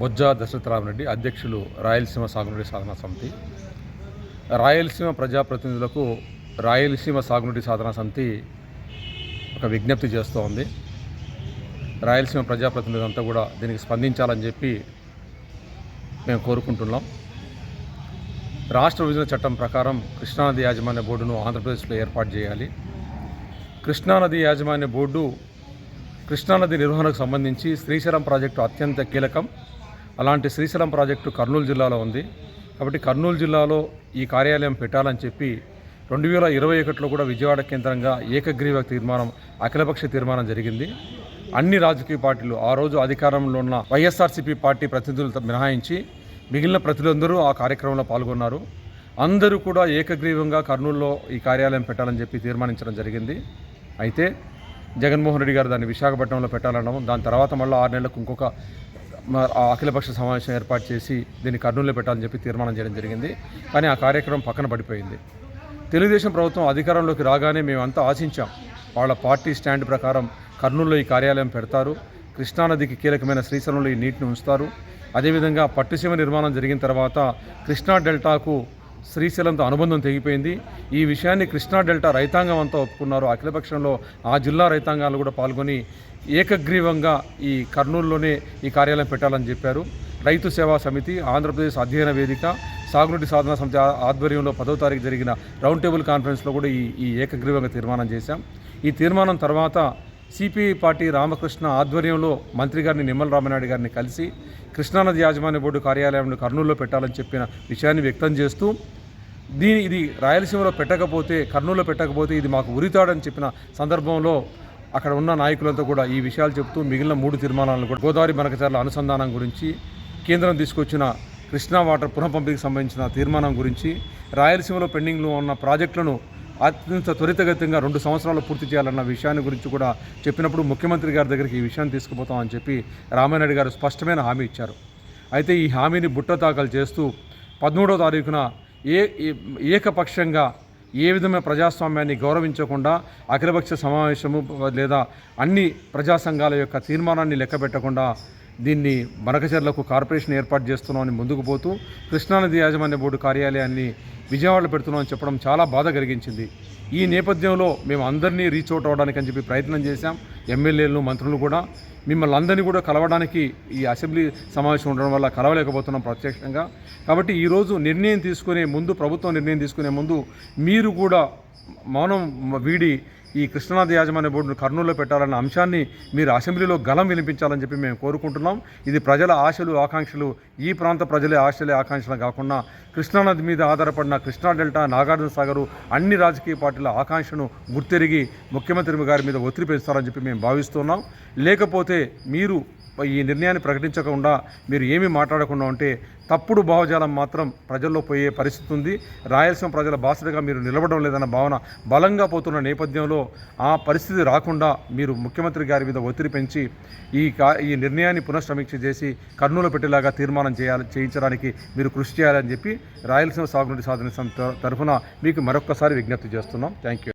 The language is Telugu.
బొజ్జా దశరథరామరెడ్డి అధ్యక్షులు రాయలసీమ సాగునీటి సాధన సమితి. రాయలసీమ ప్రజాప్రతినిధులకు రాయలసీమ సాగునీటి సాధన సమితి ఒక విజ్ఞప్తి చేస్తూ ఉంది రాయలసీమ ప్రజాప్రతినిధులంతా కూడా దీనికి స్పందించాలని చెప్పి మేము కోరుకుంటున్నాం. రాష్ట్ర విభజన చట్టం ప్రకారం కృష్ణానది యాజమాన్య బోర్డును ఆంధ్రప్రదేశ్లో ఏర్పాటు చేయాలి. కృష్ణానది యాజమాన్య బోర్డు కృష్ణానది నిర్వహణకు సంబంధించి శ్రీశైలం ప్రాజెక్టు అత్యంత కీలకం. అలాంటి శ్రీశైలం ప్రాజెక్టు కర్నూలు జిల్లాలో ఉంది. కాబట్టి కర్నూలు జిల్లాలో ఈ కార్యాలయం పెట్టాలని చెప్పి రెండు వేల ఇరవై ఒకటిలో కూడా విజయవాడ కేంద్రంగా ఏకగ్రీవ తీర్మానం అఖిలపక్ష తీర్మానం జరిగింది. అన్ని రాజకీయ పార్టీలు ఆ రోజు అధికారంలో ఉన్న వైఎస్ఆర్సీపీ పార్టీ ప్రతినిధులు మినహాయించి మిగిలిన ప్రతినిధులందరూ ఆ కార్యక్రమంలో పాల్గొన్నారు. అందరూ కూడా ఏకగ్రీవంగా కర్నూలులో ఈ కార్యాలయం పెట్టాలని చెప్పి తీర్మానించడం జరిగింది. అయితే జగన్మోహన్ రెడ్డి గారు దాన్ని విశాఖపట్నంలో పెట్టాలన్నాము. దాని తర్వాత మళ్ళీ ఆరు నెలలకు ఇంకొక అఖిలపక్ష సమావేశం ఏర్పాటు చేసి దీన్ని కర్నూలులో పెట్టాలని చెప్పి తీర్మానం చేయడం జరిగింది. కానీ ఆ కార్యక్రమం పక్కన పడిపోయింది. తెలుగుదేశం ప్రభుత్వం అధికారంలోకి రాగానే మేమంతా ఆశించాం. వాళ్ళ పార్టీ స్టాండ్ ప్రకారం కర్నూలులో ఈ కార్యాలయం పెడతారు. కృష్ణానదికి కీలకమైన శ్రీశైలంలో ఈ నీటిని ఉంచుతారు. అదేవిధంగా పట్టుసీమ నిర్మాణం జరిగిన తర్వాత కృష్ణా డెల్టాకు శ్రీశైలంతో అనుబంధం తెగిపోయింది. ఈ విషయాన్ని కృష్ణా డెల్టా రైతాంగం అంతా ఒప్పుకున్నారు. అఖిలపక్షంలో ఆ జిల్లా రైతాంగాలు కూడా పాల్గొని ఏకగ్రీవంగా ఈ కర్నూలులోనే ఈ కార్యాలయం పెట్టాలని చెప్పారు. రైతు సేవా సమితి ఆంధ్రప్రదేశ్ అధ్యయన వేదిక సాగునీటి సాధన సమితి ఆ- ఆధ్వర్యంలో పదో తారీఖు జరిగిన రౌండ్ టేబుల్ కాన్ఫరెన్స్లో కూడా ఈ ఈ ఏకగ్రీవంగా తీర్మానం చేశాం. ఈ తీర్మానం తర్వాత సిపిఐ పార్టీ రామకృష్ణ ఆధ్వర్యంలో మంత్రి గారిని నిమ్మల రామనాయుడు గారిని కలిసి కృష్ణానది యాజమాన్య బోర్డు కార్యాలయంలో కర్నూలులో పెట్టాలని చెప్పిన విషయాన్ని వ్యక్తం చేస్తూ దీని ఇది రాయలసీమలో పెట్టకపోతే కర్నూలులో పెట్టకపోతే ఇది మాకు ఉరితాడని చెప్పిన సందర్భంలో అక్కడ ఉన్న నాయకులంతా కూడా ఈ విషయాలు చెప్తూ మిగిలిన మూడు తీర్మానాలను కూడా గోదావరి బనకచర్ల అనుసంధానం గురించి కేంద్రం తీసుకొచ్చిన కృష్ణా వాటర్ పునఃపంపిణీకి సంబంధించిన తీర్మానం గురించి రాయలసీమలో పెండింగ్లో ఉన్న ప్రాజెక్టులను అత్యంత త్వరితగతంగా రెండు సంవత్సరాలు పూర్తి చేయాలన్న విషయాన్ని గురించి కూడా చెప్పినప్పుడు ముఖ్యమంత్రి గారి దగ్గరికి ఈ విషయాన్ని తీసుకుపోతామని చెప్పి రామానాయుడు గారు స్పష్టమైన హామీ ఇచ్చారు. అయితే ఈ హామీని బుట్ట దాఖలు చేస్తూ పదమూడవ తారీఖున ఏ ఏ- ఏకపక్షంగా ఏ విధమైన ప్రజాస్వామ్యాన్ని గౌరవించకుండా అఖిలపక్ష సమావేశము లేదా అన్ని ప్రజా సంఘాల యొక్క తీర్మానాన్ని లెక్కబెట్టకుండా దీన్ని మరకచర్లకు కార్పొరేషన్ ఏర్పాటు చేస్తున్నామని ముందుకు పోతూ కృష్ణానది యాజమాన్య బోర్డు కార్యాలయాన్ని విజయవాడలో పెడుతున్నామని చెప్పడం చాలా బాధ కలిగించింది. ఈ నేపథ్యంలో మేము అందరినీ రీచ్ అవుట్ అవ్వడానికి అని చెప్పి ప్రయత్నం చేశాం. ఎమ్మెల్యేలు మంత్రులు కూడా. మిమ్మల్ని అందరినీ కూడా కలవడానికి ఈ అసెంబ్లీ సమావేశం ఉండడం వల్ల కలవలేకపోతున్నాం ప్రత్యక్షంగా. కాబట్టి ఈరోజు నిర్ణయం తీసుకునే ముందు ప్రభుత్వం నిర్ణయం తీసుకునే ముందు మీరు కూడా మౌనం వీడి ఈ కృష్ణానది యాజమాన్య బోర్డును కర్నూలులో పెట్టాలన్న అంశాన్ని మీరు అసెంబ్లీలో గలం వినిపించాలని చెప్పి మేము కోరుకుంటున్నాం. ఇది ప్రజల ఆశలు ఆకాంక్షలు ఈ ప్రాంత ప్రజలే ఆశలే ఆకాంక్షలు కాకుండా కృష్ణానది మీద ఆధారపడిన కృష్ణా డెల్టా నాగార్జున సాగరు అన్ని రాజకీయ పార్టీల ఆకాంక్షను గుర్తెరిగి ముఖ్యమంత్రి గారి మీద ఒత్తిడి పెంచుతారని చెప్పి మేము భావిస్తున్నాం. లేకపోతే మీరు ఈ నిర్ణయాన్ని ప్రకటించకుండా మీరు ఏమీ మాట్లాడకుండా ఉంటే తప్పుడు భావజాలం మాత్రం ప్రజల్లో పోయే పరిస్థితి ఉంది. రాయలసీమ ప్రజల బాసటగా మీరు నిలబడడం లేదన్న భావన బలంగా పోతున్న నేపథ్యంలో ఆ పరిస్థితి రాకుండా మీరు ముఖ్యమంత్రి గారి మీద ఒత్తిడి పెంచి ఈ కా ఈ నిర్ణయాన్ని పునఃసమీక్ష చేసి కర్నూలు పెట్టేలాగా తీర్మానం చేయాలి చేయించడానికి మీరు కృషి చేయాలని చెప్పి రాయలసీమ సాగునీటి సాధన సంస్థ తరఫున మీకు మరొక్కసారి విజ్ఞప్తి చేస్తున్నాం. Thank you